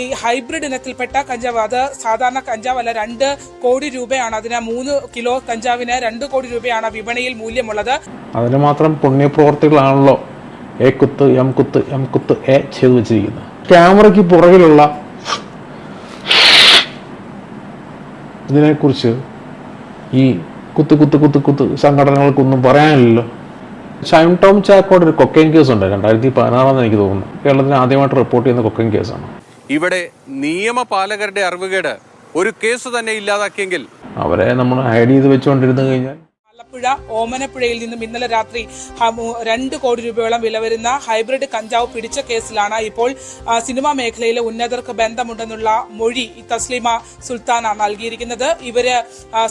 ഈ ഹൈബ്രിഡ് ഇനത്തിൽപ്പെട്ട കഞ്ചാവ് അത് സാധാരണ കഞ്ചാവ് അല്ല രണ്ട് കോടി രൂപയാണ്. അതിന് മൂന്ന് കിലോ കഞ്ചാവിന് രണ്ട് കോടി രൂപയാണ് വിപണിയിൽ മൂല്യമുള്ളത്. അതിന് മാത്രം പുണ്യപ്രവർത്തികളാണല്ലോ എ കുത്ത് എം കുത്ത് എം കുത്ത് എ ചെയ്തു വെച്ചിരിക്കുന്നത്. ക്യാമറയ്ക്ക് പുറകിലുള്ള ഇതിനെക്കുറിച്ച് ഈ കുത്ത് കുത്ത് കുത്ത് കുത്ത് സംഘടനകൾക്കൊന്നും പറയാനില്ലല്ലോ. ഷൈം ടോം ചാക്കോട് ഒരു കൊക്കൈൻ കേസ് ഉണ്ട് രണ്ടായിരത്തി പതിനാറാന്ന് എനിക്ക് തോന്നുന്നു. കേരളത്തിന് ആദ്യമായിട്ട് റിപ്പോർട്ട് ചെയ്യുന്ന കൊക്കൈൻ കേസാണ്. ഇവിടെ നിയമപാലകരുടെ അറിവുകേട് ഒരു കേസ് തന്നെ ഇല്ലാതാക്കിയെങ്കിൽ അവരെ നമ്മൾ ഹൈഡ് ചെയ്ത് വെച്ചുകൊണ്ടിരുന്നു കഴിഞ്ഞാൽ ആലപ്പുഴ ഓമനപ്പുഴയിൽ നിന്നും ഇന്നലെ രാത്രി രണ്ട് കോടി രൂപയോളം വില വരുന്ന ഹൈബ്രിഡ് കഞ്ചാവ് പിടിച്ച കേസിലാണ് ഇപ്പോൾ സിനിമാ മേഖലയിലെ ഉന്നതർക്ക് ബന്ധമുണ്ടെന്നുള്ള മൊഴി തസ്ലിമ സുൽത്താന നൽകിയിരിക്കുന്നത്. ഇവർ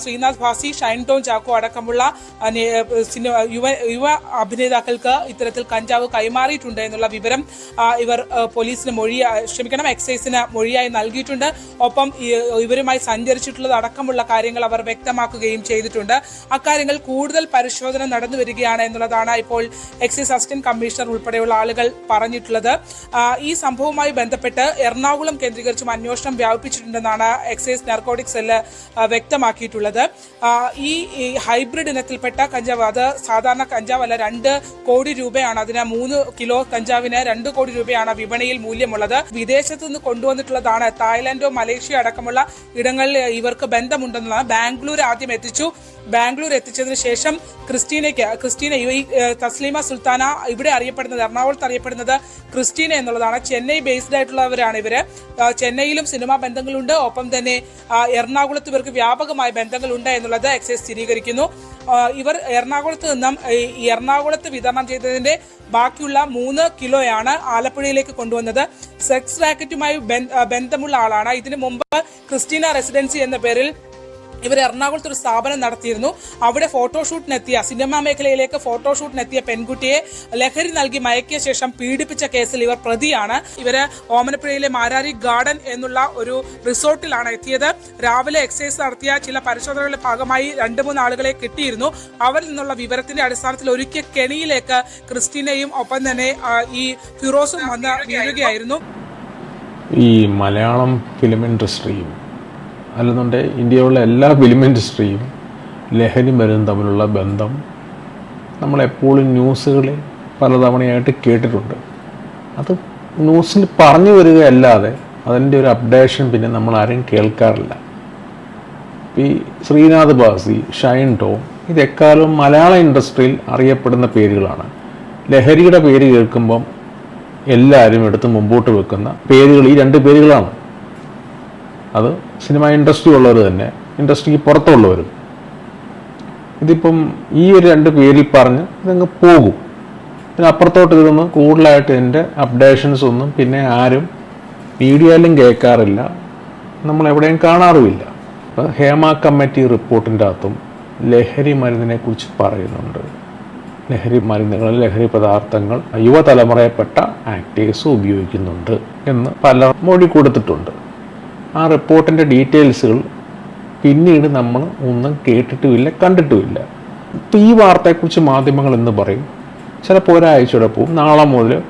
ശ്രീനാഥ് ഭാസി ഷൈൻ ടോൺ ചാക്കോ അടക്കമുള്ള യുവ യുവ അഭിനേതാക്കൾക്ക് ഇത്തരത്തിൽ കഞ്ചാവ് കൈമാറിയിട്ടുണ്ട് എന്നുള്ള വിവരം ഇവർ പോലീസിന് മൊഴി ക്ഷമിക്കണം എക്സൈസിന് മൊഴിയായി നൽകിയിട്ടുണ്ട്. ഒപ്പം ഇവരുമായി സഞ്ചരിച്ചിട്ടുള്ളത് അടക്കമുള്ള കാര്യങ്ങൾ അവർ വ്യക്തമാക്കുകയും ചെയ്തിട്ടുണ്ട്. അക്കാര്യങ്ങൾ കൂടുതൽ പരിശോധന നടന്നു വരികയാണ് എന്നുള്ളതാണ് ഇപ്പോൾ എക്സൈസ് അസിസ്റ്റന്റ് കമ്മീഷണർ ഉൾപ്പെടെയുള്ള ആളുകൾ പറഞ്ഞിട്ടുള്ളത്. ഈ സംഭവവുമായി ബന്ധപ്പെട്ട് എറണാകുളം കേന്ദ്രീകരിച്ചും അന്വേഷണം വ്യാപിപ്പിച്ചിട്ടുണ്ടെന്നാണ് എക്സൈസ് നാർക്കോട്ടിക് സെല്ല് വ്യക്തമാക്കിയിട്ടുള്ളത്. ഈ ഹൈബ്രിഡ് ഇനത്തിൽപ്പെട്ട കഞ്ചാവ് അത് സാധാരണ കഞ്ചാവ് അല്ല രണ്ട് കോടി രൂപയാണ്. അതിന് മൂന്ന് കിലോ കഞ്ചാവിന് രണ്ട് കോടി രൂപയാണ് വിപണിയിൽ മൂല്യമുള്ളത്. വിദേശത്ത് നിന്ന് കൊണ്ടുവന്നിട്ടുള്ളതാണ്. തായ്ലാന്റോ മലേഷ്യ അടക്കമുള്ള ഇടങ്ങളിൽ ഇവർക്ക് ബന്ധമുണ്ടെന്നുള്ളതാണ് ബാംഗ്ലൂർ ആദ്യം എത്തിച്ചു. ബാംഗ്ലൂർ എത്തിച്ചതിന് ശേഷം ക്രിസ്റ്റീനയ്ക്ക് ക്രിസ്റ്റീന ഈ തസ്ലീമ സുൽത്താന ഇവിടെ അറിയപ്പെടുന്നത് എറണാകുളത്ത് അറിയപ്പെടുന്നത് ക്രിസ്റ്റീന എന്നുള്ളതാണ്. ചെന്നൈ ബേസ്ഡ് ആയിട്ടുള്ളവരാണ് ഇവർ. ചെന്നൈയിലും സിനിമാ ബന്ധങ്ങളുണ്ട്. ഒപ്പം തന്നെ എറണാകുളത്ത് ഇവർക്ക് വ്യാപകമായ ബന്ധങ്ങളുണ്ട് എന്നുള്ളത് എക്സൈസ് സ്ഥിരീകരിക്കുന്നു. ഇവർ എറണാകുളത്ത് നിന്നും എറണാകുളത്ത് വിതരണം ചെയ്തതിന്റെ ബാക്കിയുള്ള മൂന്ന് കിലോയാണ് ആലപ്പുഴയിലേക്ക് കൊണ്ടുവന്നത്. സെക്സ് റാക്കറ്റുമായി ബന്ധമുള്ള ആളാണ്. ഇതിനു മുമ്പ് ക്രിസ്റ്റീന റെസിഡൻസി എന്ന പേരിൽ ഇവർ എറണാകുളത്ത് ഒരു സ്ഥാപനം നടത്തിയിരുന്നു. അവിടെ ഫോട്ടോഷൂട്ടിനെത്തിയ സിനിമാ മേഖലയിലേക്ക് ഫോട്ടോഷൂട്ടിനെത്തിയ പെൺകുട്ടിയെ ലഹരി നൽകി മയക്കിയ ശേഷം പീഡിപ്പിച്ച കേസിൽ ഇവർ പ്രതിയാണ്. ഇവർ ഓമനപ്പുഴയിലെ മാരാരി ഗാർഡൻ എന്നുള്ള ഒരു റിസോർട്ടിലാണ് എത്തിയത്. രാവിലെ എക്സൈസ് നടത്തിയ ചില പരിശോധനകളുടെ ഭാഗമായി രണ്ട് മൂന്ന് ആളുകളെ കിട്ടിയിരുന്നു. അവരിൽ നിന്നുള്ള വിവരത്തിന്റെ അടിസ്ഥാനത്തിൽ ഒരുക്കിയ കെണിയിലേക്ക് ക്രിസ്റ്റീനയും ഒപ്പം തന്നെ ഈ ഫിറോസും വന്ന് വീഴുകയായിരുന്നു. ഈ മലയാളം ഫിലിം ഇൻഡസ്ട്രിയും അല്ലെന്നുണ്ടെങ്കിൽ ഇന്ത്യയിലുള്ള എല്ലാ ഫിലിം ഇൻഡസ്ട്രിയും ലഹരി മരുന്നും തമ്മിലുള്ള ബന്ധം നമ്മളെപ്പോഴും ന്യൂസുകളിൽ പലതവണയായിട്ട് കേട്ടിട്ടുണ്ട്. അത് ന്യൂസിൽ പറഞ്ഞു വരികയല്ലാതെ അതിന്റെ ഒരു അപ്ഡേഷൻ പിന്നെ നമ്മൾ ആരും കേൾക്കാറില്ല. ഈ ശ്രീനാഥ് ബാസി ഷൈൻ ടോം ഇതെക്കാലവും മലയാള ഇൻഡസ്ട്രിയിൽ അറിയപ്പെടുന്ന പേരുകളാണ്. ലഹരിയുടെ പേര് കേൾക്കുമ്പം എല്ലാവരും എടുത്ത് മുമ്പോട്ട് വെക്കുന്ന പേരുകൾ ഈ രണ്ട് പേരുകളാണ്. അത് സിനിമ ഇൻഡസ്ട്രി ഉള്ളവർ തന്നെ ഇൻഡസ്ട്രിക്ക് പുറത്തുള്ളവരും. ഇതിപ്പം ഈ ഒരു രണ്ട് പേരിൽ പറഞ്ഞ് ഇതങ്ങ് പോകും. പിന്നെ അപ്പുറത്തോട്ട് ഇതൊന്നും കൂടുതലായിട്ട് എന്റെ അപ്ഡേഷൻസ് ഒന്നും പിന്നെ ആരും മീഡിയയിലും കേൾക്കാറില്ല. നമ്മൾ എവിടെയും കാണാറുമില്ല. ഇപ്പം ഹേമ കമ്മിറ്റി റിപ്പോർട്ടിന്റെ അകത്തും ലഹരി മരുന്നിനെ കുറിച്ച് പറയുന്നുണ്ട്. ലഹരി മരുന്നുകൾ ലഹരി പദാർത്ഥങ്ങൾ യുവതലമുറയിൽപ്പെട്ട ആക്ടേഴ്സ് ഉപയോഗിക്കുന്നുണ്ട് എന്ന് പലർ മൊഴി കൊടുത്തിട്ടുണ്ട്. ആ റിപ്പോർട്ടിന്റെ ഡീറ്റെയിൽസുകൾ പിന്നീട് നമ്മൾ ഒന്നും കേട്ടിട്ടുമില്ല കണ്ടിട്ടുമില്ല. ഇപ്പം ഈ വാർത്തയെക്കുറിച്ച് മാധ്യമങ്ങൾ എന്ന് പറയും. ചിലപ്പോൾ ഒരാഴ്ചയുടെ പോവും. നാളെ മുതൽ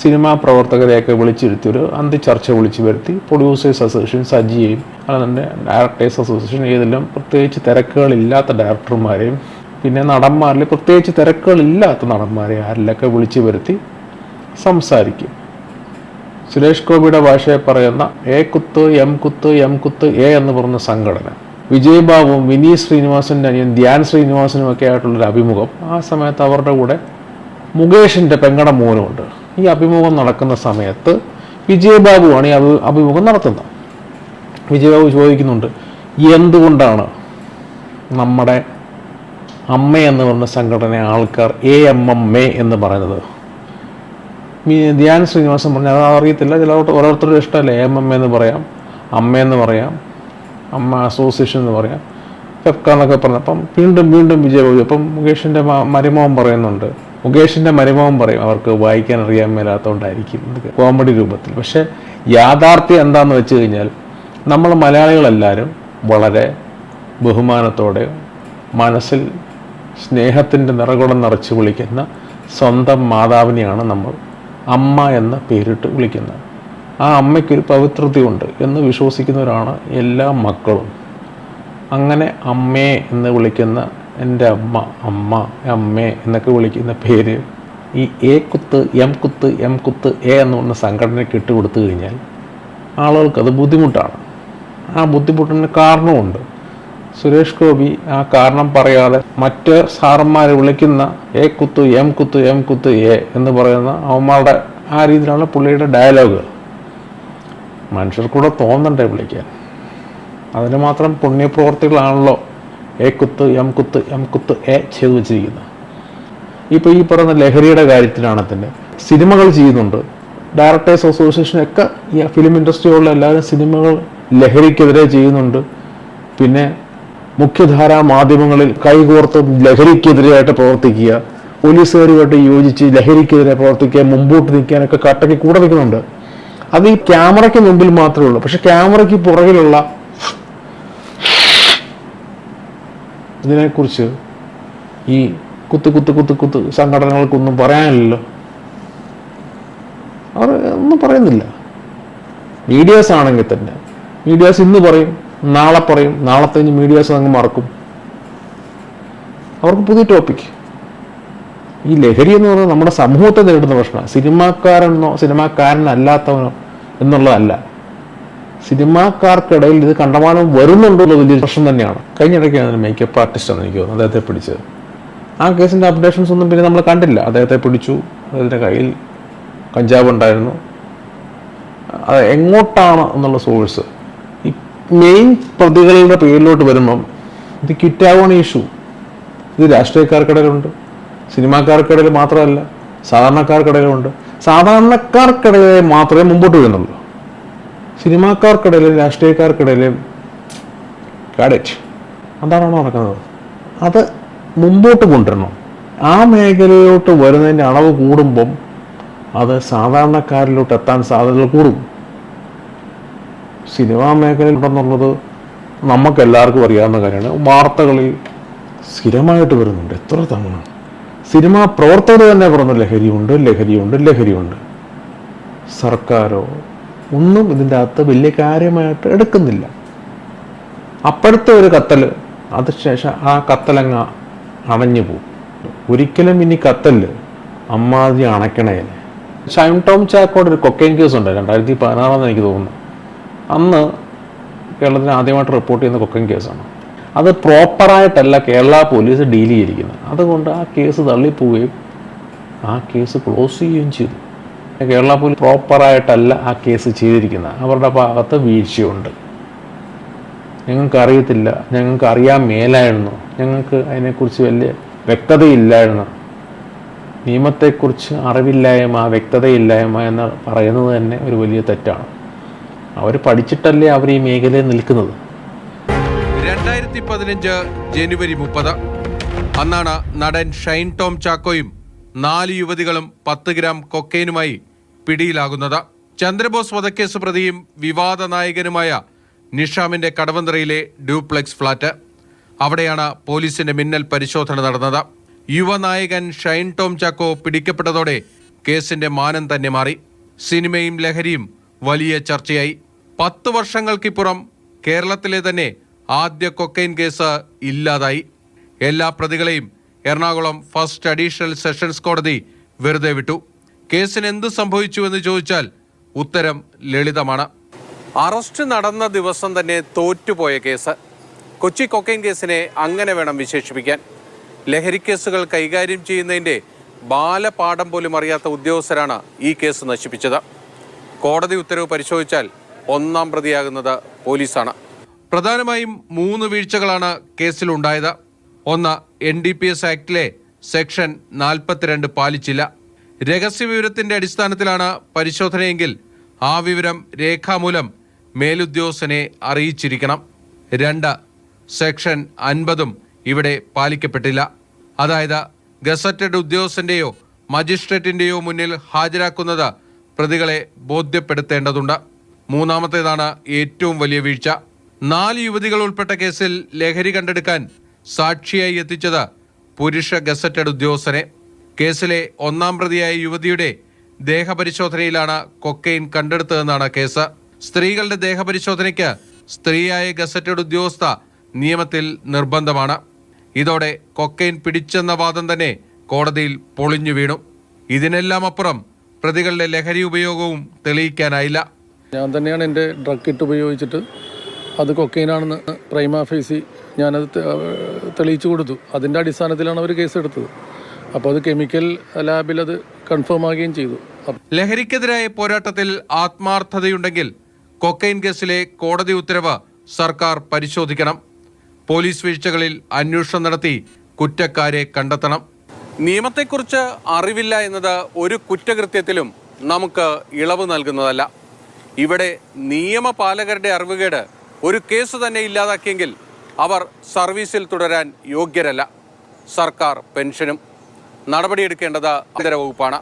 സിനിമാ പ്രവർത്തകരെയൊക്കെ വിളിച്ചിരുത്തി ഒരു അന്തിച്ചർച്ച വിളിച്ചു വരുത്തി പ്രൊഡ്യൂസേഴ്സ് അസോസിയേഷൻ സജിയെയും അല്ലാതെ ഡയറക്ടേഴ്സ് അസോസിയേഷൻ ഏതെല്ലാം പ്രത്യേകിച്ച് തിരക്കുകളില്ലാത്ത ഡയറക്ടർമാരെയും പിന്നെ നടന്മാരിൽ പ്രത്യേകിച്ച് തിരക്കുകളില്ലാത്ത നടന്മാരെ ആരിലൊക്കെ വിളിച്ചു വരുത്തി സംസാരിക്കും. സുരേഷ് ഗോപിയുടെ ഭാഷയെ പറയുന്ന എ കുത്ത് എം കുത്ത് എം കുത്ത് എ എന്ന് പറഞ്ഞ സംഘടന. വിജയ് ബാബുവും വിനീത് ശ്രീനിവാസന്റെ അനിയൻ ധ്യാൻ ശ്രീനിവാസനും ഒക്കെ ആയിട്ടുള്ളൊരു അഭിമുഖം. ആ സമയത്ത് അവരുടെ കൂടെ മുകേഷിന്റെ പെങ്ങട മോനുമുണ്ട്. ഈ അഭിമുഖം നടക്കുന്ന സമയത്ത് വിജയ് ബാബുവാണ് ഈ അഭി അഭിമുഖം നടത്തുന്നത്. വിജയ് ബാബു ചോദിക്കുന്നുണ്ട് എന്തുകൊണ്ടാണ് നമ്മുടെ അമ്മ എന്ന് പറഞ്ഞ സംഘടന ആൾക്കാർ എ എം എം എ എന്ന് പറയുന്നത്? മീ- ധ്യാൻ ശ്രീനിവാസൻ പറഞ്ഞു അത് അറിയത്തില്ല. ചില ഓരോരുത്തരുടെ ഇഷ്ടമല്ലേ? എം എം എന്ന് പറയാം അമ്മയെന്ന് പറയാം അമ്മ അസോസിയേഷൻ എന്ന് പറയാം. ഫെഫ്ക എന്നൊക്കെ പറഞ്ഞു അപ്പം വീണ്ടും വീണ്ടും വിജയ ബാബു അപ്പം മുകേഷിന്റെ മരുമോൻ പറയുന്നുണ്ട്. മുകേഷിന്റെ മരുമോൻ പറയും അവർക്ക് വായിക്കാൻ അറിയാൻ മേലാത്തതുകൊണ്ടായിരിക്കും കോമഡി രൂപത്തിൽ. പക്ഷേ യാഥാർത്ഥ്യം എന്താണെന്ന് വെച്ച് കഴിഞ്ഞാൽ നമ്മൾ മലയാളികളെല്ലാവരും വളരെ ബഹുമാനത്തോടെ മനസ്സിൽ സ്നേഹത്തിന്റെ നിറകുടം നിറച്ച് വിളിക്കുന്ന സ്വന്തം മാതാവിനെയാണ് നമ്മൾ. അമ്മ എന്ന പേരിട്ട് വിളിക്കുന്നത്. ആ അമ്മയ്ക്കൊരു പവിത്രതയുണ്ട് എന്ന് വിശ്വസിക്കുന്നവരാണ് എല്ലാ മക്കളും. അങ്ങനെ അമ്മേ എന്ന് വിളിക്കുന്ന എന്റെ അമ്മ അമ്മ അമ്മേ എന്നൊക്കെ വിളിക്കുന്ന പേര് ഈ എ കുത്ത് എം കുത്ത് എം കുത്ത് എ എന്ന് പറഞ്ഞ സംഘടനയ്ക്ക് ഇട്ട് കൊടുത്തു കഴിഞ്ഞാൽ ആളുകൾക്കത് ബുദ്ധിമുട്ടാണ്. ആ ബുദ്ധിമുട്ടിന് കാരണമുണ്ട് സുരേഷ് ഗോപി ആ കാരണം പറയാതെ മറ്റ് സാറന്മാർ വിളിക്കുന്ന എ കുത്ത് എം കുത്ത് എം കുത്ത് എ എന്ന് പറയുന്ന അവന്മാരുടെ ആ രീതിയിലുള്ള പുള്ളിയുടെ ഡയലോഗ്. മനുഷ്യർക്കൂടെ തോന്നണ്ടേ വിളിക്കാൻ. അതിന് മാത്രം പുണ്യപ്രവർത്തികളാണല്ലോ എ കുത്ത് എം കുത്ത് എം കുത്ത് എ ചെയ്തു വെച്ചിരിക്കുന്നത്. ഇപ്പോൾ ഈ പറയുന്ന ലഹരിയുടെ കാര്യത്തിലാണ് തന്നെ സിനിമകൾ ചെയ്യുന്നുണ്ട്. ഡയറക്ടേഴ്സ് അസോസിയേഷനൊക്കെ ഈ ഫിലിം ഇൻഡസ്ട്രിയുള്ള എല്ലാവരും സിനിമകൾ ലഹരിക്കെതിരെ ചെയ്യുന്നുണ്ട്. പിന്നെ മുഖ്യധാരാ മാധ്യമങ്ങളിൽ കൈകോർത്ത് ലഹരിക്കെതിരെയായിട്ട് പ്രവർത്തിക്കുക പോലീസുകാരുമായിട്ട് യോജിച്ച് ലഹരിക്കെതിരെ പ്രവർത്തിക്കുക മുമ്പോട്ട് നിൽക്കാനൊക്കെ കട്ടയ്ക്ക് കൂടെ നിൽക്കുന്നുണ്ട്. അത് ഈ ക്യാമറയ്ക്ക് മുമ്പിൽ മാത്രമേ ഉള്ളൂ. പക്ഷെ ക്യാമറയ്ക്ക് പുറകിലുള്ള ഇതിനെക്കുറിച്ച് ഈ കുത്ത് കുത്ത് കുത്ത് കുത്ത് സംഘടനകൾക്കൊന്നും പറയാനില്ലല്ലോ. അവർ ഒന്നും പറയുന്നില്ല. മീഡിയാസ് ആണെങ്കിൽ തന്നെ. മീഡിയാസ് ഇന്ന് പറയും നാളെ പറയും നാളത്തെ കഴിഞ്ഞ് മീഡിയാസ് അങ്ങ് മറക്കും. അവർക്ക് പുതിയ ടോപ്പിക് ഈ ലഹരി എന്ന് പറയുന്നത് നമ്മുടെ സമൂഹത്തെ നേരിടുന്ന പ്രശ്നമാണ്. സിനിമാക്കാരെന്നോ സിനിമാക്കാരനല്ലാത്തവനോ എന്നുള്ളതല്ല. സിനിമാക്കാർക്കിടയിൽ ഇത് കണ്ടമാനം വരുന്നുണ്ടെന്നുള്ള വലിയൊരു പ്രശ്നം തന്നെയാണ്. കഴിഞ്ഞിടയ്ക്കാണ് ഇടയ്ക്കാണ് മേക്കപ്പ് ആർട്ടിസ്റ്റ് എന്ന് എനിക്ക് തോന്നുന്നു അദ്ദേഹത്തെ പിടിച്ചത്. ആ കേസിന്റെ അപ്ഡേഷൻസ് ഒന്നും പിന്നെ നമ്മൾ കണ്ടില്ല. അദ്ദേഹത്തെ പിടിച്ചു അദ്ദേഹത്തിന്റെ കയ്യിൽ കഞ്ചാവ് ഉണ്ടായിരുന്നു. അത് എങ്ങോട്ടാണ് എന്നുള്ള സോഴ്സ് മെയിൻ പ്രതികളുടെ പേരിലോട്ട് വരുമ്പം ഇത് കിറ്റാവണ ഇഷ്യൂ ഇത് രാഷ്ട്രീയക്കാർക്കിടയിലുണ്ട്. സിനിമാക്കാർക്കിടയിൽ മാത്രമല്ല സാധാരണക്കാർക്കിടയിലുണ്ട് സാധാരണക്കാർക്കിടയിൽ മാത്രമേ മുമ്പോട്ട് വരുന്നുള്ളൂ. സിനിമാക്കാർക്കിടയിലും രാഷ്ട്രീയക്കാർക്കിടയിലും കാഡറ്റ്. അതാണോ നടക്കുന്നത്? അത് മുമ്പോട്ട് കൊണ്ടുവരണം. ആ മേഖലയിലോട്ട് വരുന്നതിന്റെ അളവ് കൂടുമ്പം അത് സാധാരണക്കാരിലോട്ട് എത്താൻ സാധ്യതകൾ കൂടും. സിനിമാ മേഖലയിൽ ഉണ്ടെന്നുള്ളത് നമുക്ക് എല്ലാവർക്കും അറിയാവുന്ന കാര്യമാണ്. വാർത്തകളിൽ സ്ഥിരമായിട്ട് വരുന്നുണ്ട്. എത്ര തവണ? സിനിമാ പ്രവർത്തകർ തന്നെ പറഞ്ഞു ലഹരിയുണ്ട് ലഹരിയുണ്ട് ലഹരിയുണ്ട്. സർക്കാരോ ഒന്നും ഇതിന്റെ അകത്ത് വലിയ കാര്യമായിട്ട് എടുക്കുന്നില്ല. അപ്പോഴത്തെ ഒരു കത്തൽ അതിനുശേഷം ആ കത്തലങ്ങ അണഞ്ഞു പോകും ഒരിക്കലും ഇനി കത്തൽ അമ്മാതി അണക്കണേനെ ഷൈം ടോം ചാക്കോടെ ഒരു കൊക്കൈൻ കേസ് ഉണ്ട് രണ്ടായിരത്തി പതിനാറാന്ന് എനിക്ക് തോന്നുന്നു. അന്ന് കേരളത്തിന് ആദ്യമായിട്ട് റിപ്പോർട്ട് ചെയ്യുന്ന കൊക്കൻ കേസാണ് അത് പ്രോപ്പറായിട്ടല്ല കേരള പോലീസ് ഡീൽ ചെയ്തിരിക്കുന്നത്. അതുകൊണ്ട് ആ കേസ് തള്ളിപ്പോവുകയും ആ കേസ് ക്ലോസ് ചെയ്യുകയും ചെയ്തു. കേരള പോലീസ് പ്രോപ്പറായിട്ടല്ല ആ കേസ് ചെയ്തിരിക്കുന്നത്. അവരുടെ ഭാഗത്ത് വീഴ്ചയുണ്ട്. ഞങ്ങൾക്ക് അറിയത്തില്ല. ഞങ്ങൾക്ക് അറിയാൻ മേലായിരുന്നു. ഞങ്ങൾക്ക് അതിനെക്കുറിച്ച് വലിയ വ്യക്തതയില്ലായിരുന്നു. നിയമത്തെക്കുറിച്ച് അറിവില്ലായ്മ വ്യക്തതയില്ലായ്മ എന്ന് പറയുന്നത് തന്നെ ഒരു വലിയ തെറ്റാണ്. അവർ പഠിച്ചിട്ടല്ലേ അവർ ഈ മേഖലയിൽ നിൽക്കുന്നത്? രണ്ടായിരത്തി പതിനഞ്ച് ജനുവരി മുപ്പത്. അന്നാണ് നടൻ ഷൈൻ ടോം ചാക്കോയും നാല് യുവതികളും പത്ത് ഗ്രാം കൊക്കൈനുമായി പിടിയിലാകുന്നത്. ചന്ദ്രബോസ് വധക്കേസ് പ്രതിയും വിവാദ നായകനുമായ നിഷാമിന്റെ കടവന്തറയിലെ ഡ്യൂപ്ലെക്സ് ഫ്ളാറ്റ്. അവിടെയാണ് പോലീസിന്റെ മിന്നൽ പരിശോധന നടന്നത്. യുവനായകൻ ഷൈൻ ടോം ചാക്കോ പിടിക്കപ്പെട്ടതോടെ കേസിന്റെ മാനം തന്നെ മാറി. സിനിമയും ലഹരിയും വലിയ ചർച്ചയായി. പത്ത് വർഷങ്ങൾക്കിപ്പുറം കേരളത്തിലെ തന്നെ ആദ്യ കൊക്കൈൻ കേസ് ഇല്ലാതായി. എല്ലാ പ്രതികളെയും എറണാകുളം ഫസ്റ്റ് അഡീഷണൽ സെഷൻസ് കോടതി വെറുതെ വിട്ടു. കേസിന് എന്ത് സംഭവിച്ചു എന്ന് ചോദിച്ചാൽ ഉത്തരം ലളിതമാണ്. അറസ്റ്റ് നടന്ന ദിവസം തന്നെ തോറ്റുപോയ കേസ്. കൊച്ചി കൊക്കൈൻ കേസിനെ അങ്ങനെ വേണം വിശേഷിപ്പിക്കാൻ. ലഹരിക്കേസുകൾ കൈകാര്യം ചെയ്യുന്നതിന്റെ ബാലപാഠം പോലും അറിയാത്ത ഉദ്യോഗസ്ഥരാണ് ഈ കേസ് നശിപ്പിച്ചത്. കോടതി ഉത്തരവ് പരിശോധിച്ചാൽ ഒന്നാം പ്രതിയാകുന്നത് പോലീസാണ്. പ്രധാനമായും മൂന്ന് വീഴ്ചകളാണ് കേസിലുണ്ടായത്. ഒന്ന് എൻ ഡി പി എസ് ആക്ടിലെ സെക്ഷൻ നാൽപ്പത്തിരണ്ട് പാലിച്ചില്ല. രഹസ്യവിവരത്തിന്റെ അടിസ്ഥാനത്തിലാണ് പരിശോധനയെങ്കിൽ ആ വിവരം രേഖാമൂലം മേലുദ്യോഗസ്ഥനെ അറിയിച്ചിരിക്കണം. രണ്ട് സെക്ഷൻ അൻപതും ഇവിടെ പാലിക്കപ്പെട്ടില്ല. അതായത് ഗസറ്റഡ് ഉദ്യോഗസ്ഥന്റെയോ മജിസ്ട്രേറ്റിന്റെയോ മുന്നിൽ ഹാജരാക്കുന്നത് പ്രതികളെ ബോധ്യപ്പെടുത്തേണ്ടതുണ്ട്. മൂന്നാമത്തേതാണ് ഏറ്റവും വലിയ വീഴ്ച. നാല് യുവതികൾ ഉൾപ്പെട്ട കേസിൽ ലഹരി കണ്ടെടുക്കാൻ സാക്ഷിയായി എത്തിച്ചത് പുരുഷ ഗസറ്റഡ് ഉദ്യോഗസ്ഥനെ. കേസിലെ ഒന്നാം പ്രതിയായ യുവതിയുടെ ദേഹപരിശോധനയിലാണ് കൊക്കൈൻ കണ്ടെടുത്തതെന്നാണ് കേസ്. സ്ത്രീകളുടെ ദേഹപരിശോധനയ്ക്ക് സ്ത്രീയായ ഗസറ്റഡ് ഉദ്യോഗസ്ഥ നിയമത്തിൽ നിർബന്ധമാണ്. ഇതോടെ കൊക്കൈൻ പിടിച്ചെന്ന വാദം തന്നെ കോടതിയിൽ പൊളിഞ്ഞു വീണു. ഇതിനെല്ലാം അപ്പുറം പ്രതികളുടെ ലഹരി ഉപയോഗവും തെളിയിക്കാനായില്ല. ഞാൻ തന്നെയാണ് എന്റെ ഡ്രഗ് കിറ്റ് ഉപയോഗിച്ചിട്ട് അത് കൊക്കൈനാണെന്ന് പ്രൈമ ഫേസി ഞാനത് തെളിയിച്ചു കൊടുത്തു. അതിന്റെ അടിസ്ഥാനത്തിലാണ് അവർ കേസ് എടുത്തത് അപ്പോൾ അത് കെമിക്കൽ ലാബിൽ അത് കൺഫേം ആകുകയും ചെയ്തു. ലഹരിക്കെതിരായ പോരാട്ടത്തിൽ ആത്മാർത്ഥതയുണ്ടെങ്കിൽ കൊക്കൈൻ കേസിലെ കോടതി ഉത്തരവ് സർക്കാർ പരിശോധിക്കണം. പോലീസ് വീഴ്ചകളിൽ അന്വേഷണം നടത്തി കുറ്റക്കാരെ കണ്ടെത്തണം. നിയമത്തെക്കുറിച്ച് അറിവില്ല എന്നത് ഒരു കുറ്റകൃത്യത്തിലും നമുക്ക് ഇളവ് നൽകുന്നതല്ല. ഇവിടെ നിയമപാലകരുടെ അറിവുകേട് ഒരു കേസ് തന്നെ ഇല്ലാതാക്കിയെങ്കിൽ അവർ സർവീസിൽ തുടരാൻ യോഗ്യരല്ല. സർക്കാർ പെൻഷനും. നടപടിയെടുക്കേണ്ടത് ആഭ്യന്തര വകുപ്പാണ്.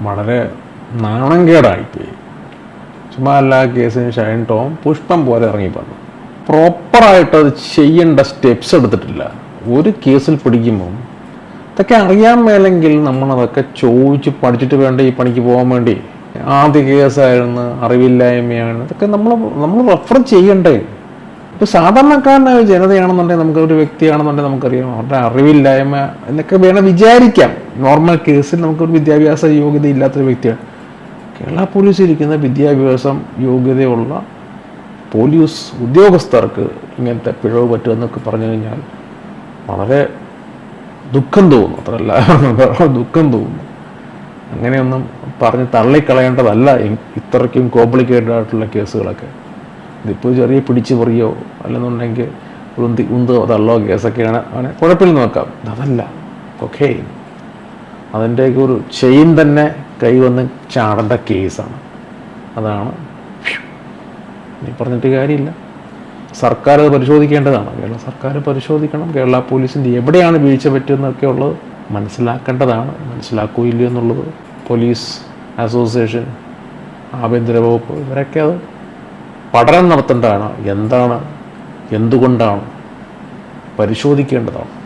വളരെ നാണംകേടായിപ്പോയി ചുമ്മാ എല്ലാ കേസിന് ഷൈൻ ടോം പുഷ്പം പോലെ ഇറങ്ങി വന്നു പ്രോപ്പറായിട്ട് അത് ചെയ്യേണ്ട സ്റ്റെപ്സ് എടുത്തിട്ടില്ല. ഒരു കേസിൽ പിടിക്കുമ്പം ഇതൊക്കെ അറിയാൻ മേലെങ്കിൽ നമ്മളതൊക്കെ ചോദിച്ച് പഠിച്ചിട്ട് വേണ്ട ഈ പണിക്ക് പോകാൻ വേണ്ടി. ആദ്യ കേസായിരുന്നു അറിവില്ലായ്മയാണ്. ഇതൊക്കെ നമ്മൾ നമ്മൾ റെഫർ ചെയ്യണ്ടേ. ഇപ്പോൾ സാധാരണക്കാരനായ ജനതയാണെന്നുണ്ടെങ്കിൽ നമുക്ക് ഒരു വ്യക്തിയാണെന്നുണ്ടെങ്കിൽ നമുക്കറിയാം അവരുടെ അറിവില്ലായ്മ എന്നൊക്കെ വേണം വിചാരിക്കാം. നോർമൽ കേസിൽ നമുക്കൊരു വിദ്യാഭ്യാസ യോഗ്യത ഇല്ലാത്തൊരു വ്യക്തിയാണ്. കേരള പോലീസിൽ ഇരിക്കുന്ന വിദ്യാഭ്യാസം യോഗ്യതയുള്ള പോലീസ് ഉദ്യോഗസ്ഥർക്ക് ഇങ്ങനത്തെ പിഴവ് പറ്റുമെന്നൊക്കെ പറഞ്ഞു കഴിഞ്ഞാൽ വളരെ ദുഃഖം തോന്നും അത്രല്ല. ദുഃഖം തോന്നുന്നു. അങ്ങനെയൊന്നും പറഞ്ഞ് തള്ളിക്കളയേണ്ടതല്ല ഇത്രയ്ക്കും കോംപ്ലിക്കേറ്റഡ് ആയിട്ടുള്ള കേസുകളൊക്കെ. ഇതിപ്പോൾ ചെറിയ പിടിച്ചു പറിയോ അല്ലെന്നുണ്ടെങ്കിൽ ഉന്തി ഉന്തോ തള്ളോ കേസൊക്കെയാണ് അങ്ങനെ കുഴപ്പമില്ല നോക്കാം. അതല്ല. ഓക്കെ. അതിന്റെയൊക്കെ ഒരു ചെയിൻ തന്നെ കൈവന്ന് ചാടേണ്ട കേസാണ്. അതാണ്. നീ പറഞ്ഞിട്ട് കാര്യമില്ല. സർക്കാർ അത് പരിശോധിക്കേണ്ടതാണ്. കേരള സർക്കാർ പരിശോധിക്കണം. കേരള പോലീസിന്റെ എവിടെയാണ് വീഴ്ച പറ്റുന്നതൊക്കെ ഉള്ളത് മനസ്സിലാക്കേണ്ടതാണ്. മനസ്സിലാക്കൂ ഇല്ല എന്നുള്ളത് പോലീസ് അസോസിയേഷൻ ആഭ്യന്തര വകുപ്പ് ഇവരൊക്കെ അത് പഠനം നടത്തേണ്ടതാണ്. എന്താണ് എന്തുകൊണ്ടാണ് പരിശോധിക്കേണ്ടതാണ്.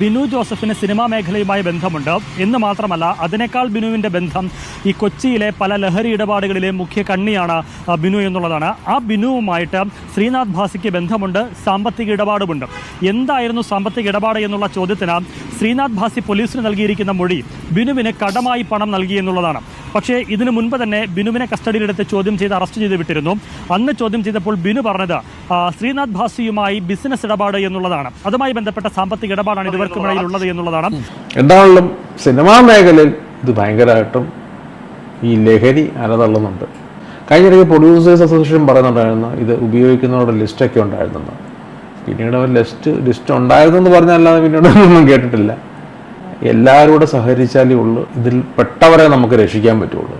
ബിനു ജോസഫിന് സിനിമാ മേഖലയുമായി ബന്ധമുണ്ട്. എന്ന് മാത്രമല്ല അതിനേക്കാൾ ബിനുവിന്റെ ബന്ധം ഈ കൊച്ചിയിലെ പല ലഹരി ഇടപാടുകളിലെ മുഖ്യ കണ്ണിയാണ് ബിനു എന്നുള്ളതാണ്. ആ ബിനുവുമായിട്ട് ശ്രീനാഥ് ഭാസിക്ക് ബന്ധമുണ്ട് സാമ്പത്തിക ഇടപാടുമുണ്ട്. എന്തായിരുന്നു സാമ്പത്തിക ഇടപാട് എന്നുള്ള ചോദ്യത്തിന് ശ്രീനാഥ് ഭാസി പോലീസിന് നൽകിയിരിക്കുന്ന മൊഴി ബിനുവിന് കടമായി പണം നൽകി എന്നുള്ളതാണ്. പക്ഷേ ഇതിനു മുൻപ് തന്നെ ബിനുവിനെ കസ്റ്റഡിയിലെടുത്ത് ചോദ്യം ചെയ്ത് അറസ്റ്റ് ചെയ്ത് വിട്ടിരുന്നു. അന്ന് ചോദ്യം ചെയ്തപ്പോൾ ബിനു പറഞ്ഞത് ശ്രീനാഥ് ഭാസിയുമായി ബിസിനസ് ഇടപാട് എന്നുള്ളതാണ്. അതുമായി ബന്ധപ്പെട്ട സാമ്പത്തിക ഇടപാടാണ് ഇരുവർക്കുമിടയിൽ ഉള്ളത് എന്നുള്ളതാണ്. എന്താണെങ്കിലും സിനിമാ മേഖലയിൽ ഇത് ഭയങ്കരമായിട്ടും ഈ ലഹരി അലതള്ളുന്നുണ്ട് കഴിഞ്ഞിടയ്ക്ക് പ്രൊഡ്യൂസേഴ്സ് അസോസിയേഷൻ പറയുന്നുണ്ടായിരുന്നു ഇത് ഉപയോഗിക്കുന്നവരുടെ ലിസ്റ്റൊക്കെ ഉണ്ടായിരുന്നെന്ന്. പിന്നീട് അവർ ലിസ്റ്റ് ലിസ്റ്റ് ഉണ്ടായിരുന്നു എന്ന് പറഞ്ഞല്ലാതെ പിന്നീട് ഒന്നും കേട്ടിട്ടില്ല. എല്ലാവരും കൂടെ സഹകരിച്ചാലേ ഉള്ളൂ. ഇതിൽ പെട്ടവരെ നമുക്ക് രക്ഷിക്കാൻ പറ്റുള്ളൂ.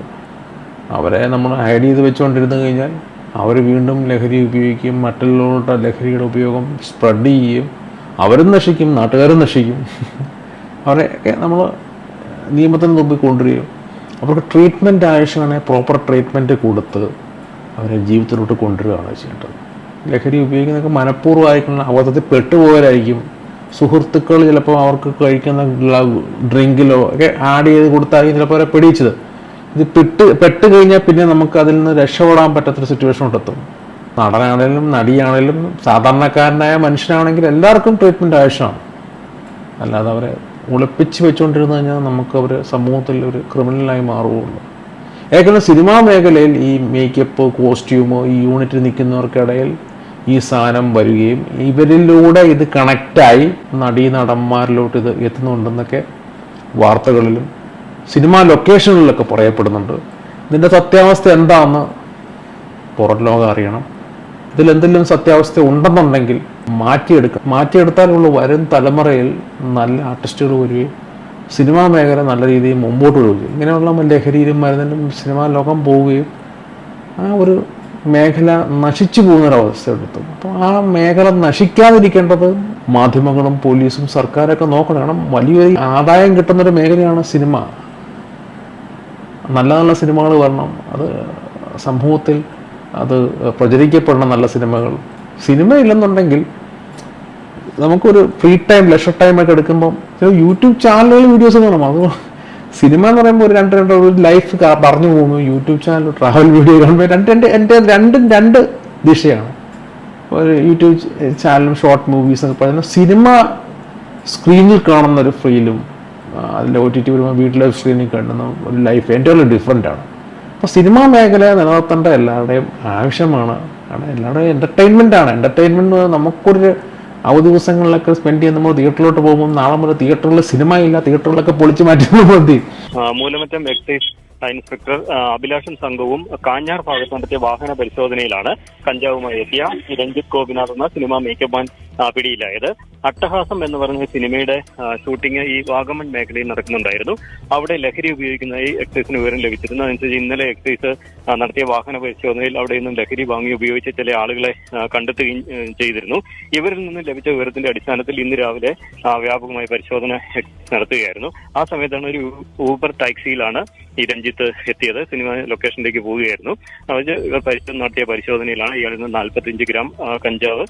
അവരെ നമ്മൾ ഹൈഡ് ചെയ്ത് വെച്ചുകൊണ്ടിരുന്നു കഴിഞ്ഞാൽ അവർ വീണ്ടും ലഹരി ഉപയോഗിക്കും മറ്റുള്ളവരുടെ ലഹരിയുടെ ഉപയോഗം സ്പ്രെഡ് ചെയ്യും. അവരും നശിക്കും നാട്ടുകാരും നശിക്കും. അവരെ നമ്മൾ നിയമത്തിന് മുമ്പിൽ കൊണ്ടുവരികയും അവർക്ക് ട്രീറ്റ്മെന്റ് ആവശ്യമാണെങ്കിൽ പ്രോപ്പർ ട്രീറ്റ്മെന്റ് കൊടുത്ത് അവരെ ജീവിതത്തിലോട്ട് കൊണ്ടുവരികയാണ് ചെയ്യേണ്ടത്. ലഹരി ഉപയോഗിക്കുന്നതൊക്കെ മനഃപൂർവമായിട്ടുള്ള അബദ്ധത്തിൽ പെട്ടുപോയവരായിരിക്കും സുഹൃത്തുക്കൾ ചിലപ്പോൾ അവർക്ക് കഴിക്കുന്ന ഡ്രിങ്കിലോ ഒക്കെ ആഡ് ചെയ്ത് കൊടുത്തായിരിക്കും ചിലപ്പോൾ അവരെ പിടിച്ചത് ഇത് പെട്ട് പെട്ട് കഴിഞ്ഞാൽ പിന്നെ നമുക്ക് അതിൽ നിന്ന് രക്ഷപ്പെടാൻ പറ്റാത്തൊരു സിറ്റുവേഷൻ ഉണ്ടെത്തും നടനാണേലും നടിയാണേലും സാധാരണക്കാരനായ മനുഷ്യനാണെങ്കിലും എല്ലാവർക്കും ട്രീറ്റ്മെന്റ് ആവശ്യമാണ്. അല്ലാതെ അവരെ ഒളിപ്പിച്ച് വെച്ചുകൊണ്ടിരുന്നു കഴിഞ്ഞാൽ നമുക്ക് അവർ സമൂഹത്തിൽ ഒരു ക്രിമിനലായി മാറുകയുള്ളൂ. ഏകദേശം സിനിമാ മേഖലയിൽ ഈ മേക്കപ്പ് കോസ്റ്റ്യൂമോ ഈ യൂണിറ്റിൽ നിൽക്കുന്നവർക്കിടയിൽ ഈ സാധനം വരികയും ഇവരിലൂടെ ഇത് കണക്റ്റായി നടീ നടന്മാരിലോട്ട് ഇത് എത്തുന്നുണ്ടെന്നൊക്കെ വാർത്തകളിലും സിനിമാ ലൊക്കേഷനുകളിലൊക്കെ പറയപ്പെടുന്നുണ്ട്. ഇതിന്റെ സത്യാവസ്ഥ എന്താണെന്ന് പുറം ലോകം അറിയണം. ഇതിൽ എന്തെങ്കിലും സത്യാവസ്ഥ ഉണ്ടെന്നുണ്ടെങ്കിൽ മാറ്റിയെടുക്കാം മാറ്റിയെടുത്താലുള്ള വരും തലമുറയിൽ നല്ല ആർട്ടിസ്റ്റുകൾ വരികയും സിനിമാ മേഖല നല്ല രീതിയിൽ മുമ്പോട്ട് പോവുകയും ഇങ്ങനെയുള്ള ലഹരിയിലും മരുന്നിലും സിനിമാ ലോകം പോവുകയും ആ ഒരു മേഖല നശിച്ചു പോകുന്നൊരവസ്ഥ എടുത്തു അപ്പോൾ ആ മേഖല നശിക്കാതിരിക്കേണ്ടത് മാധ്യമങ്ങളും പോലീസും സർക്കാരൊക്കെ നോക്കണം. കാരണം വലിയൊരു ആദായം കിട്ടുന്നൊരു മേഖലയാണ് സിനിമ. നല്ല നല്ല സിനിമകൾ വരണം. അത് സമൂഹത്തിൽ അത് പ്രചരിക്കപ്പെടണം നല്ല സിനിമകൾ. സിനിമ ഇല്ലെന്നുണ്ടെങ്കിൽ നമുക്കൊരു ഫ്രീ ടൈം ലെഷർ ടൈം ഒക്കെ എടുക്കുമ്പോൾ ചില യൂട്യൂബ് ചാനലുകൾ വീഡിയോസ് കാണാം. അത് സിനിമ എന്ന് പറയുമ്പോൾ ഒരു രണ്ട് രണ്ട് ഒരു ലൈഫ് പറഞ്ഞു പോകുന്നു. യൂട്യൂബ് ചാനൽ ട്രാവൽ വീഡിയോ കാണുമ്പോൾ രണ്ട് രണ്ട് എന്റെ രണ്ടും രണ്ട് ദിശയാണ്. ഒരു യൂട്യൂബ് ചാനലും ഷോർട്ട് മൂവീസ് എന്നൊക്കെ പറയുന്ന സിനിമ സ്ക്രീനിൽ കാണുന്ന ഒരു ഫീലും അതിന്റെ ഒ ടി ടി വരുമ്പോൾ വീട്ടിലെ സ്ക്രീനിൽ കാണുന്ന ഒരു ലൈഫ് എന്റെ ഡിഫറെന്റ് ആണ്. അപ്പോൾ സിനിമാ മേഖല നിലനിർത്തേണ്ട എല്ലാവരുടെയും ആവശ്യമാണ്. കാരണം എല്ലാവരുടെയും എന്റർടൈൻമെന്റ് ആണ്. എന്റർടൈൻമെന്റ് നമുക്കൊരു അവധി ദിവസങ്ങളിലൊക്കെ സ്പെൻഡ് ചെയ്യുന്ന നമ്മൾ തിയേറ്ററിലോട്ട് പോകുമ്പോൾ നാളെ മുതൽ തിയേറ്ററിൽ സിനിമ ഇല്ല തിയേറ്ററിലൊക്കെ പൊളിച്ചു മാറ്റി മതി. മൂലമറ്റം എക്സൈസ് ഇൻസ്പെക്ടർ അഭിലാഷൻ സംഘവും കാഞ്ഞാർ ഭാഗത്ത് നടത്തിയ വാഹന പരിശോധനയിലാണ് കഞ്ചാവുമായി എത്തിയ രഞ്ജിത് ഗോപിനാഥ് എന്ന സിനിമ മേക്കപ്പ് മാൻ പിടിയിലായത്. അട്ടഹാസം എന്ന് പറഞ്ഞ സിനിമയുടെ ഷൂട്ടിംഗ് ഈ വാഗമൺ മേഖലയിൽ നടക്കുന്നുണ്ടായിരുന്നു. അവിടെ ലഹരി ഈ എക്സൈസിന് വിവരം ലഭിച്ചിരുന്നു. അതനുസരിച്ച് ഇന്നലെ എക്സൈസ് നടത്തിയ വാഹന പരിശോധനയിൽ അവിടെ നിന്നും ലഹരി വാങ്ങി ഉപയോഗിച്ച ചില ആളുകളെ കണ്ടെത്തുകയും ചെയ്തിരുന്നു. ഇവരിൽ നിന്നും ലഭിച്ച വിവരത്തിന്റെ അടിസ്ഥാനത്തിൽ ഇന്ന് രാവിലെ വ്യാപകമായി പരിശോധന നടത്തുകയായിരുന്നു. ആ സമയത്താണ് ഒരു ഊബർ ടാക്സിയിലാണ് ഈ രഞ്ജിത്ത് എത്തിയത്. സിനിമ ലൊക്കേഷനിലേക്ക് പോവുകയായിരുന്നു. അവർ നടത്തിയ പരിശോധനയിലാണ് ഇയാളിൽ നിന്ന് നാൽപ്പത്തിയഞ്ച് ഗ്രാം കഞ്ചാവ്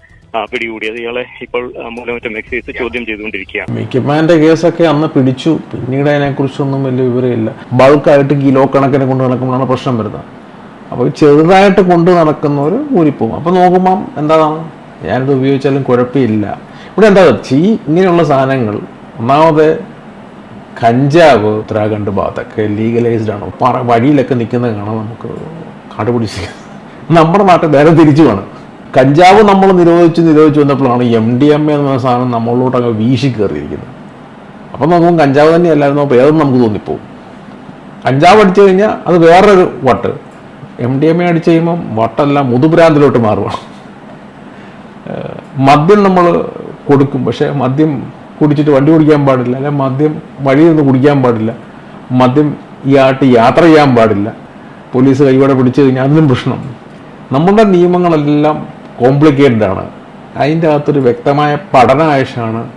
പിടികൂടിയത്. ഇയാളെ ഇപ്പോൾ മൂലമറ്റം എക്സൈസ് ചോദ്യം ചെയ്തുകൊണ്ടിരിക്കുകയാണ്. മിക്കമാന്റെ കേസൊക്കെ അന്ന് പിടിച്ചു. പിന്നീട് അതിനെക്കുറിച്ചൊന്നും വലിയ വിവരമില്ല. ബൾക്കായിട്ട് കിലോ കണക്കിന് കൊണ്ട് നടക്കുമ്പോഴാണ് പ്രശ്നം വരുന്നത്. അപ്പോൾ ചെറുതായിട്ട് കൊണ്ട് നടക്കുന്നവർ ഊരിപ്പോവും അപ്പോൾ നോക്കുമ്പം എന്താണ് ഞാനിത് ഉപയോഗിച്ചാലും കുഴപ്പമില്ല. ഇവിടെ എന്താ ചീ ഇങ്ങനെയുള്ള സാധനങ്ങൾ. ഒന്നാമത് കഞ്ചാവ് ഉത്തരാഖണ്ഡ് ഭാഗത്തൊക്കെ ലീഗലൈസ്ഡ് ആണ്. വഴിയിലൊക്കെ നിൽക്കുന്നത് കാണാൻ നമുക്ക്. കണ്ടുപിടിച്ച് നമ്മുടെ നാട്ടിൽ നേരെ തിരിച്ചു വേണം. കഞ്ചാവ് നമ്മൾ നിരോധിച്ച് നിരോധിച്ച് വന്നപ്പോഴാണ് എം ഡി എം എ എന്ന സാധനം നമ്മളോട്ട് അങ്ങ് വീശി കയറിയിരിക്കുന്നത്. അപ്പം നോക്കുമ്പോൾ കഞ്ചാവ് തന്നെയല്ലായിരുന്നു? അപ്പോൾ ഏതെന്ന് നമുക്ക് തോന്നിപ്പോവും. കഞ്ചാവ് അടിച്ചു കഴിഞ്ഞാൽ അത് വേറൊരു വട്ട്. എം ഡി എം എ അടിച്ചു കഴിയുമ്പം വട്ടല്ല മുതുഭ്രാന്തിലോട്ട് മാറുക മദ്യം നമ്മൾ കൊടുക്കും. പക്ഷേ മദ്യം കുടിച്ചിട്ട് വണ്ടി കുടിക്കാൻ പാടില്ല. അല്ലെ മദ്യം വഴിയിൽ നിന്ന് കുടിക്കാൻ പാടില്ല. മദ്യം ഈ ആട്ട് യാത്ര ചെയ്യാൻ പാടില്ല. പോലീസ് കൈയോടെ പിടിച്ചു കഴിഞ്ഞാൽ അതിനും പ്രശ്നം. നമ്മുടെ നിയമങ്ങളെല്ലാം കോംപ്ലിക്കേറ്റഡ് ആണ് അതിന്റെ അകത്തൊരു വ്യക്തമായ പഠന ആവശ്യമാണ്.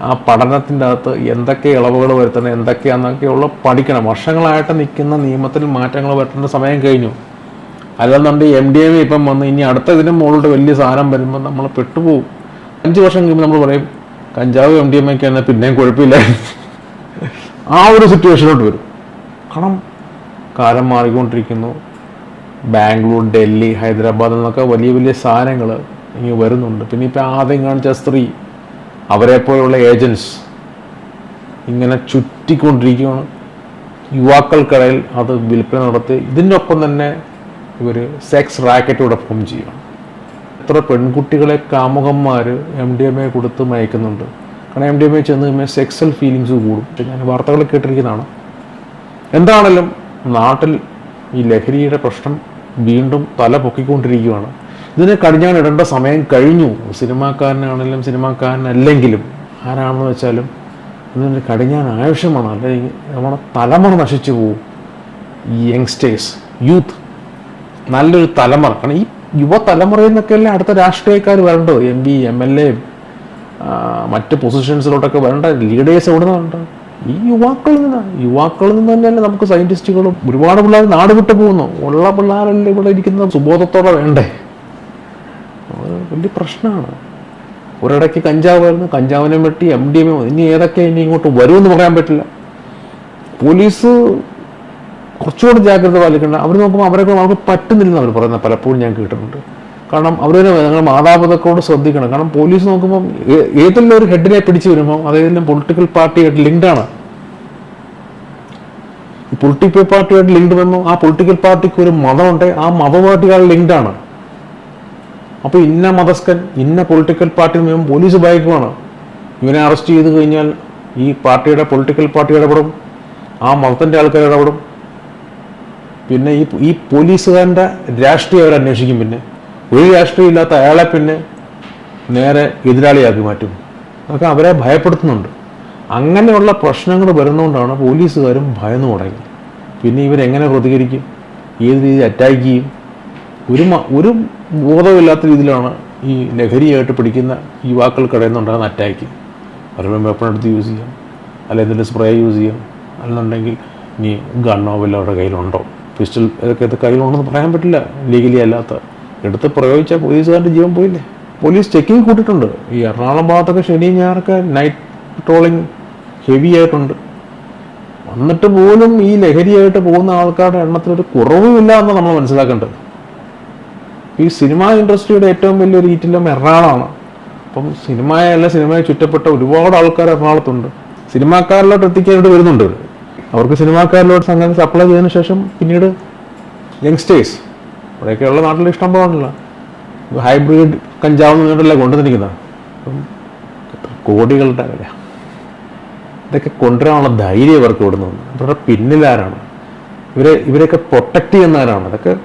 ആ പഠനത്തിന്റെ അകത്ത് എന്തൊക്കെ ഇളവുകൾ വരുത്തണം എന്തൊക്കെയാണെന്നൊക്കെയുള്ള പഠിക്കണം. വർഷങ്ങളായിട്ട് നിൽക്കുന്ന നിയമത്തിൽ മാറ്റങ്ങൾ വരുത്തേണ്ട സമയം കഴിഞ്ഞു. അല്ലെന്നുണ്ടെങ്കിൽ എം ഡി എം ഇപ്പം വന്ന് ഇനി അടുത്ത ഇതിന് മുകളിലോട്ട് വലിയ സാധനം വരുമ്പോൾ നമ്മൾ പെട്ടുപോകും. അഞ്ച് വർഷം കഴിയുമ്പോൾ നമ്മൾ പറയും കഞ്ചാവ് എം ഡി എം ഒക്കെ ആണെങ്കിൽ പിന്നെയും കുഴപ്പമില്ല. ആ ഒരു സിറ്റുവേഷനിലോട്ട് വരും. കാരണം കാലം മാറിക്കൊണ്ടിരിക്കുന്നു. ബാംഗ്ലൂർ ഡൽഹി ഹൈദരാബാദ് എന്നൊക്കെ വലിയ വലിയ സാധനങ്ങൾ ഇനി വരുന്നുണ്ട്. പിന്നെ ഇപ്പം ആദ്യം കാണിച്ച സ്ത്രീ അവരെ പോലുള്ള ഏജൻസ് ഇങ്ങനെ ചുറ്റിക്കൊണ്ടിരിക്കുകയാണ്. യുവാക്കൾക്കിടയിൽ അത് വിൽപ്പന നടത്തി. ഇതിന്റെ ഒപ്പം തന്നെ ഇവർ സെക്സ് റാക്കറ്റോടെ ഫോം ചെയ്യണം എത്ര പെൺകുട്ടികളെ കാമുകന്മാർ എം ഡി എം എ കൊടുത്ത് മയക്കുന്നുണ്ട്. കാരണം എം ഡി എം എ ചെന്ന് കഴിയുമ്പോൾ സെക്സൽ ഫീലിങ്സ് കൂടും. ഞാൻ വാർത്തകൾ കേട്ടിരിക്കുന്നതാണ്. എന്താണെങ്കിലും നാട്ടിൽ ഈ ലഹരിയുടെ പ്രശ്നം വീണ്ടും തല പൊക്കിക്കൊണ്ടിരിക്കുകയാണ്. ഇതിനെ കടിഞ്ഞാൻ ഇടേണ്ട സമയം കഴിഞ്ഞു. സിനിമാക്കാരനാണെങ്കിലും സിനിമാക്കാരനല്ലെങ്കിലും ആരാണെന്ന് വെച്ചാലും ഇതിന് കടിഞ്ഞാൻ ആവശ്യമാണ്. അല്ലെങ്കിൽ നമ്മുടെ തലമുറ നശിച്ചു പോകും ഈ യങ്സ്റ്റേഴ്സ് യൂത്ത് നല്ലൊരു തലമുറ. കാരണം ഈ യുവതലമുറയിൽ നിന്നൊക്കെയല്ലേ അടുത്ത രാഷ്ട്രീയക്കാർ വരേണ്ടത്? M P M L A മറ്റ് പൊസിഷൻസിലോട്ടൊക്കെ വരേണ്ട ലീഡേഴ്സ് എവിടെ നിന്നുണ്ട് ഈ യുവാക്കളിൽ നിന്നാണ് യുവാക്കളിൽ നിന്ന് തന്നെയല്ലേ നമുക്ക് സയന്റിസ്റ്റുകളും ഒരുപാട് പിള്ളേർ നാട് വിട്ടു പോകുന്നു. ഉള്ള പിള്ളേരല്ലേ ഇവിടെ ഇരിക്കുന്ന സുബോധത്തോടെ വേണ്ടേ? വലിയ പ്രശ്നമാണ്. ഒരിടയ്ക്ക് കഞ്ചാവ് വരുന്നു കഞ്ചാവിനെ വെട്ടി എം ഡി എം ഇനി ഏതൊക്കെ ഇനി ഇങ്ങോട്ട് വരുമെന്ന് പറയാൻ പറ്റില്ല. പോലീസ് കുറച്ചുകൂടി ജാഗ്രത പാലിക്കേണ്ട. അവർ നോക്കുമ്പോൾ അവരൊക്കെ അവർക്ക് പറ്റുന്നില്ലെന്ന് അവർ പറയുന്നത് പലപ്പോഴും ഞാൻ കേട്ടിട്ടുണ്ട്. കാരണം അവർ ഞങ്ങൾ മാതാപിതാക്കളോട് ശ്രദ്ധിക്കണം. കാരണം പോലീസ് നോക്കുമ്പോൾ ഏതെല്ലാം ഒരു ഹെഡിനെ പിടിച്ചു വരുമ്പോൾ അതേതെല്ലാം പൊളിറ്റിക്കൽ പാർട്ടിയായിട്ട് ലിങ്ക്ഡ് ആണ് ഈ പൊളിറ്റിക്കൽ പാർട്ടിയായിട്ട് ലിങ്ക്ഡ് വന്നു ആ പൊളിറ്റിക്കൽ പാർട്ടിക്ക് ഒരു മതമുണ്ട് ആ മതപാർട്ടികൾ ലിങ്ക്ഡ് ആണ് അപ്പോൾ ഇന്ന മതസ്കൻ ഇന്ന പൊളിറ്റിക്കൽ പാർട്ടി നിയമം പോലീസ് ഭയക്കുവാണ്. ഇവനെ അറസ്റ്റ് ചെയ്ത് കഴിഞ്ഞാൽ ഈ പാർട്ടിയുടെ പൊളിറ്റിക്കൽ പാർട്ടി ഇടപെടും ആ മതത്തിന്റെ ആൾക്കാർ ഇടപെടും. പിന്നെ ഈ ഈ പോലീസുകാരന്റെ രാഷ്ട്രീയം അവർ അന്വേഷിക്കും പിന്നെ. ഒരു രാഷ്ട്രീയം ഇല്ലാത്ത അയാളെ പിന്നെ നേരെ എതിരാളിയാക്കി മാറ്റും. അതൊക്കെ അവരെ ഭയപ്പെടുത്തുന്നുണ്ട്. അങ്ങനെയുള്ള പ്രശ്നങ്ങൾ വരുന്നതുകൊണ്ടാണ് പോലീസുകാരും ഭയന്ന് തുടങ്ങി പിന്നെ ഇവരെങ്ങനെ പ്രതികരിക്കും? ഏത് രീതിയിൽ അറ്റാക്ക് ചെയ്യും? ഒരു ഒരു ബോധമില്ലാത്ത രീതിയിലാണ് ഈ ലഹരിയായിട്ട് പിടിക്കുന്ന യുവാക്കൾക്കിടയിൽ നിന്നുണ്ടാകുന്ന അറ്റാക്ക് അവരുടെ വെപ്പൺ എടുത്ത് യൂസ് ചെയ്യാം. അല്ല ഇതിന്റെ സ്പ്രേ യൂസ് ചെയ്യാം. അല്ലെന്നുണ്ടെങ്കിൽ ഇനി ഗണ്ണോ വല്ല അവരുടെ കയ്യിലുണ്ടോ? പിസ്റ്റൽ ഇതൊക്കെ ഇത് കയ്യിലുണ്ടെന്ന് പറയാൻ പറ്റില്ല. ലീഗലി അല്ലാത്ത എടുത്ത് പ്രയോഗിച്ചാൽ പോലീസുകാരുടെ ജീവൻ പോയില്ലേ? പോലീസ് ചെക്കിങ് കൂട്ടിയിട്ടുണ്ട്. ഈ എറണാകുളം ഭാഗത്തൊക്കെ ശനി ഞായറൊക്കെ നൈറ്റ് പട്രോളിങ് ഹെവി ആയിട്ടുണ്ട്. വന്നിട്ട് പോലും ഈ ലഹരിയായിട്ട് പോകുന്ന ആൾക്കാരുടെ എണ്ണത്തിനൊരു കുറവുമില്ല എന്ന് നമ്മൾ മനസ്സിലാക്കേണ്ടത്. ഈ സിനിമാ ഇൻഡസ്ട്രിയുടെ ഏറ്റവും വലിയൊരു ഈറ്റില്ലം എറണാകുളമാണ്. അപ്പം സിനിമയല്ല സിനിമയെ ചുറ്റപ്പെട്ട ഒരുപാട് ആൾക്കാർ എറണാകുളത്തുണ്ട്. സിനിമാക്കാരിലോട്ട് എത്തിക്കാനായിട്ട് വരുന്നുണ്ട് അവർക്ക് സിനിമാക്കാരിലോട്ട് സംഘം സപ്ലൈ ചെയ്തതിനു ശേഷം പിന്നീട് യങ്സ്റ്റേഴ്സ് ഇവിടെയൊക്കെയുള്ള നാട്ടിൽ ഇഷ്ടം പോകാനുള്ള ഹൈബ്രിഡ് കഞ്ചാവ് നിന്നിട്ടല്ലേ കൊണ്ടുവന്നിരിക്കുന്നത്? അപ്പം കോടികളുടെ വില. ഇതൊക്കെ കൊണ്ടുവരാനുള്ള ധൈര്യം ഇവർക്ക് ഇവിടെ നിന്ന് ഇവരുടെ പിന്നിലാരാണ് ഇവരെ ഇവരെയൊക്കെ പ്രൊട്ടക്ട് ചെയ്യുന്നവരാണ്. ഇതൊക്കെ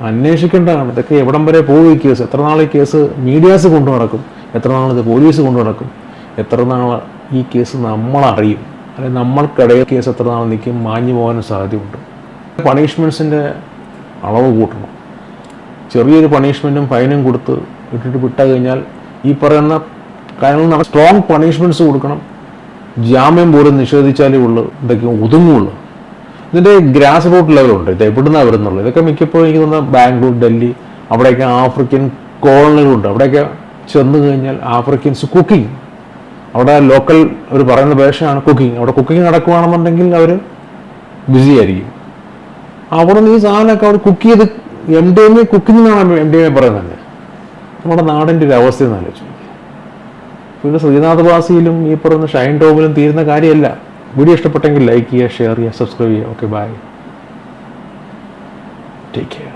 അന്വേഷിക്കേണ്ടതാണ്. ഇതൊക്കെ എവിടം വരെ പോകും ഈ കേസ്? എത്ര നാൾ ഈ കേസ് മീഡിയാസ് കൊണ്ടു നടക്കും? എത്ര നാൾ ഇത് പോലീസ് കൊണ്ടു നടക്കും? എത്ര നാൾ ഈ കേസ് നമ്മളറിയും? അല്ലെങ്കിൽ നമ്മൾക്കിടയിൽ കേസ് എത്ര നാൾ നിൽക്കും? മാഞ്ഞു പോകാനും സാധ്യതയുണ്ട്. പണിഷ്മെന്റ്സിന്റെ അളവ് കൂട്ടണം. ചെറിയൊരു പണിഷ്മെന്റും ഫൈനും കൊടുത്ത് ഇട്ടിട്ട് വിട്ട കഴിഞ്ഞാൽ ഈ പറയുന്ന കാര്യങ്ങൾ നമ്മൾ സ്ട്രോങ് പണിഷ്മെന്റ്സ് കൊടുക്കണം. ജാമ്യം പോലും നിഷേധിച്ചാലേ ഉള്ളൂ. ഇതൊക്കെ ഒതുങ്ങുള്ളൂ. ഇതിന്റെ ഗ്രാസ് റൂട്ട് ലെവലുണ്ട് ഇത് എവിടുന്നാണ് വരുന്നുള്ളൂ ഇതൊക്കെ മിക്കപ്പോഴും എനിക്ക് തോന്നുന്ന ബാംഗ്ലൂർ ഡൽഹി അവിടെയൊക്കെ ആഫ്രിക്കൻ കോളനികളുണ്ട്. അവിടെയൊക്കെ ചെന്ന് കഴിഞ്ഞാൽ ആഫ്രിക്കൻസ് കുക്കിംഗ് അവിടെ ലോക്കൽ ഒരു പറയുന്ന ഭാഷയാണ് കുക്കിംഗ് അവിടെ കുക്കിംഗ് നടക്കുകയാണെന്നുണ്ടെങ്കിൽ അവർ ബിസി ആയിരിക്കും. അവിടെ നിന്ന് ഈ സാധനമൊക്കെ അവർ കുക്ക് ചെയ്ത് M D M A cooking എന്നാണ് എം ഡി എം എ പറയുന്നത് നമ്മുടെ നാടിന്റെ ഒരു അവസ്ഥ എന്ന് ആലോചിച്ചു പിന്നെ ശ്രീനാഥ് വാസിയിലും ഈ പറയുന്ന ഷൈൻ ടോമിലും തീരുന്ന കാര്യമല്ല. വീഡിയോ ഇഷ്ടപ്പെട്ടെങ്കിൽ ലൈക്ക് ചെയ്യുക ഷെയർ ചെയ്യുക സബ്സ്ക്രൈബ് ചെയ്യുക. Okay bye take care